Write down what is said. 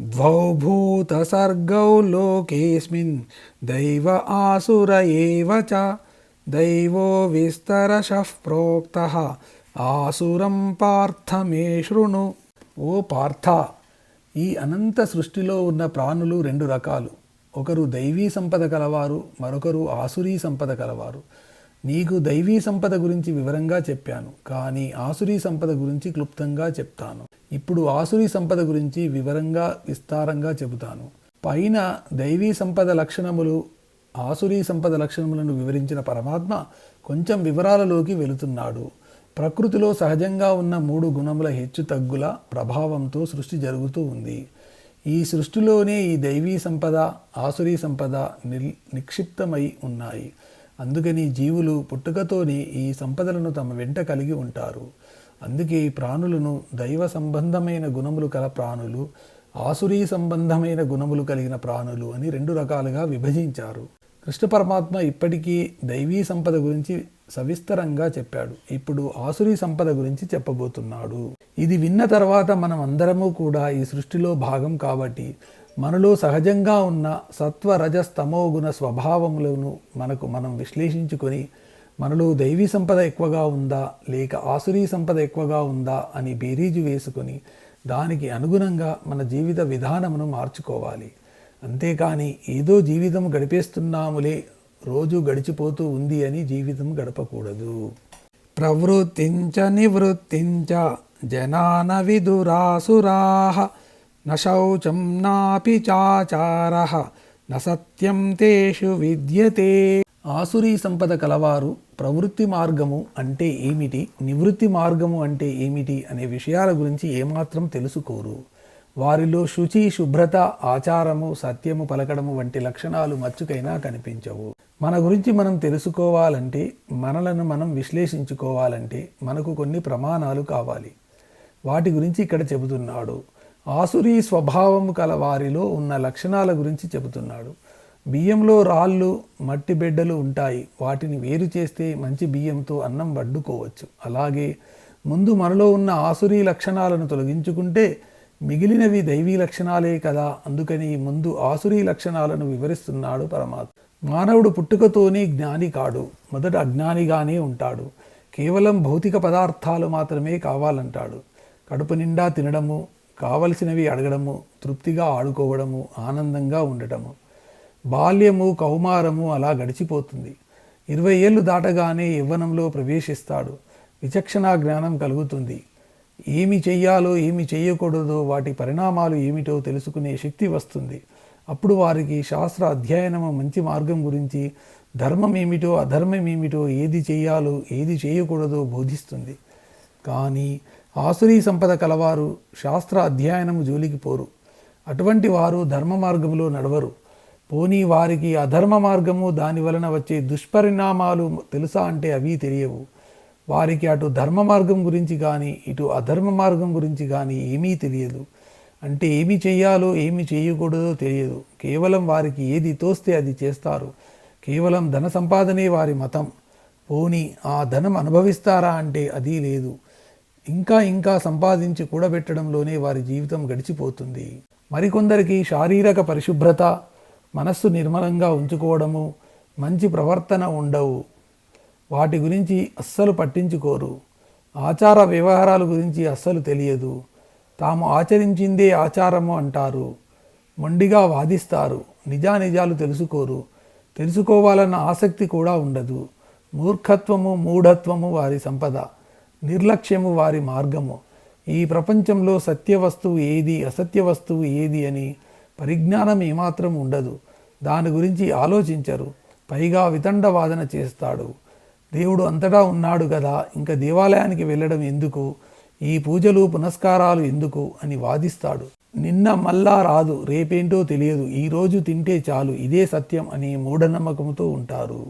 ద్వౌ భూతసర్గౌ లోకేస్మిన్ దైవ ఆసుర ఏవ చ దైవో విస్తరశః ప్రోక్త ఆసురం పార్థమే శృణు ఓ పార్థ ఈ అనంత సృష్టిలో ఉన్న ప్రాణులు రెండు రకాలు. ఒకరు దైవీ సంపద కలవారు మరొకరు ఆసురీ సంపద కలవారు. నీకు దైవీ సంపద గురించి వివరంగా చెప్పాను కానీ ఆసురీ సంపద గురించి క్లుప్తంగా చెప్తాను. ఇప్పుడు ఆసురి సంపద గురించి వివరంగా విస్తారంగా చెబుతాను. పైన దైవీ సంపద లక్షణములు ఆసురీ సంపద లక్షణములను వివరించిన పరమాత్మ కొంచెం వివరాలలోకి వెళుతున్నాడు. ప్రకృతిలో సహజంగా ఉన్న మూడు గుణముల హెచ్చు తగ్గుల ప్రభావంతో సృష్టి జరుగుతూ ఉంది. ఈ సృష్టిలోనే ఈ దైవీ సంపద ఆసురీ సంపద నిల్ నిక్షిప్తమై ఉన్నాయి. అందుకని జీవులు పుట్టుకతోనే ఈ సంపదలను తమ వెంట కలిగి ఉంటారు. అందుకే ఈ ప్రాణులను దైవ సంబంధమైన గుణములు కల ప్రాణులు ఆసురీ సంబంధమైన గుణములు కలిగిన ప్రాణులు అని రెండు రకాలుగా విభజించారు. కృష్ణ పరమాత్మ ఇప్పటికీ దైవీ సంపద గురించి సవిస్తరంగా చెప్పాడు. ఇప్పుడు ఆసురీ సంపద గురించి చెప్పబోతున్నాడు. ఇది విన్న తర్వాత మనం అందరము కూడా ఈ సృష్టిలో భాగం కాబట్టి మనలో సహజంగా ఉన్న సత్వ రజస్తమో గుణ స్వభావములను మనకు మనం విశ్లేషించుకొని మనలో దైవీ సంపద ఎక్కువగా ఉందా? లేక ఆసురీ సంపద ఎక్కువగా ఉందా? అని బేరీజు వేసుకొని దానికి అనుగుణంగా మన జీవిత విధానమును మార్చుకోవాలి. అంతేకాని ఏదో జీవితం గడిపేస్తున్నాములే రోజు గడిచిపోతూ ఉంది అని జీవితం గడపకూడదు. ప్రవృత్తించ నివృత్తించ జనాన విదురాసురా నౌచం నాపి చాచార న తేషు విద్యతే. ఆసురీ సంపద కలవారు ప్రవృత్తి మార్గము అంటే ఏమిటి? నివృత్తి మార్గము అంటే ఏమిటి? అనే విషయాల గురించి ఏమాత్రం తెలుసుకోరు. వారిలో శుచి శుభ్రత ఆచారము సత్యము పలకడము వంటి లక్షణాలు మచ్చుకైనా కనిపించవు. మన గురించి మనం తెలుసుకోవాలంటే మనలను మనం విశ్లేషించుకోవాలంటే మనకు కొన్ని ప్రమాణాలు కావాలి. వాటి గురించి ఇక్కడ చెబుతున్నాడు. ఆసురీ స్వభావము కల వారిలో ఉన్న లక్షణాల గురించి చెబుతున్నాడు. బియ్యంలో రాళ్ళు మట్టి బిడ్డలు ఉంటాయి. వాటిని వేరు చేస్తే మంచి బియ్యంతో అన్నం వడ్డుకోవచ్చు. అలాగే ముందు మనలో ఉన్న ఆసురీ లక్షణాలను తొలగించుకుంటే మిగిలినవి దైవీ లక్షణాలే కదా. అందుకని ముందు ఆసురీ లక్షణాలను వివరిస్తున్నాడు పరమాత్మ. మానవుడు పుట్టుకతోనే జ్ఞాని కాడు. మొదట అజ్ఞానిగానే ఉంటాడు. కేవలం భౌతిక పదార్థాలు మాత్రమే కావాలంటాడు. కడుపు నిండా తినడము కావలసినవి అడగడము తృప్తిగా ఆడుకోవడము ఆనందంగా ఉండటము. బాల్యము కౌమారము అలా గడిచిపోతుంది. ఇరవై ఏళ్ళు దాటగానే యవ్వనంలో ప్రవేశిస్తాడు. విచక్షణా జ్ఞానం కలుగుతుంది. ఏమి చెయ్యాలో ఏమి చేయకూడదో వాటి పరిణామాలు ఏమిటో తెలుసుకునే శక్తి వస్తుంది. అప్పుడు వారికి శాస్త్ర అధ్యయనము మంచి మార్గం గురించి ధర్మం ఏమిటో అధర్మం ఏమిటో ఏది చేయాలో ఏది చేయకూడదో బోధిస్తుంది. కానీ ఆసురీ సంపద కలవారు శాస్త్ర అధ్యయనము జోలికి పోరు. అటువంటి వారు ధర్మ మార్గంలో నడవరు. పోనీ వారికి అధర్మ మార్గము దాని వలన వచ్చే దుష్పరిణామాలు తెలుసా అంటే అవి తెలియవు. వారికి అటు ధర్మ మార్గం గురించి కానీ ఇటు అధర్మ మార్గం గురించి కానీ ఏమీ తెలియదు. అంటే ఏమి చేయాలో ఏమి చేయకూడదో తెలియదు. కేవలం వారికి ఏది తోస్తే అది చేస్తారు. కేవలం ధన సంపాదనే వారి మతం. పోని ఆ ధనం అనుభవిస్తారా అంటే అది లేదు. ఇంకా ఇంకా సంపాదించి కూడబెట్టడంలోనే వారి జీవితం గడిచిపోతుంది. మరికొందరికి శారీరక పరిశుభ్రత మనస్సు నిర్మలంగా ఉంచుకోవడము మంచి ప్రవర్తన ఉండవు. వాటి గురించి అస్సలు పట్టించుకోరు. ఆచార వ్యవహారాల గురించి అస్సలు తెలియదు. తాము ఆచరించిందే ఆచారము అంటారు. మొండిగా వాదిస్తారు. నిజానిజాలు తెలుసుకోరు. తెలుసుకోవాలన్న ఆసక్తి కూడా ఉండదు. మూర్ఖత్వము మూఢత్వము వారి సంపద. నిర్లక్ష్యము వారి మార్గము. ఈ ప్రపంచంలో సత్య వస్తువు ఏది అసత్య వస్తువు ఏది అని పరిజ్ఞానం ఏమాత్రం ఉండదు. దాని గురించి ఆలోచించరు. పైగా వితండవాదన చేస్తాడు. దేవుడు అంతటా ఉన్నాడు కదా ఇంకా దేవాలయానికి వెళ్ళడం ఎందుకు? ఈ పూజలు పునస్కారాలు ఎందుకు? అని వాదిస్తాడు. నిన్న మళ్ళా రాదు రేపేంటో తెలియదు. ఈరోజు తింటే చాలు ఇదే సత్యం అని మూఢనమ్మకంతో ఉంటారు.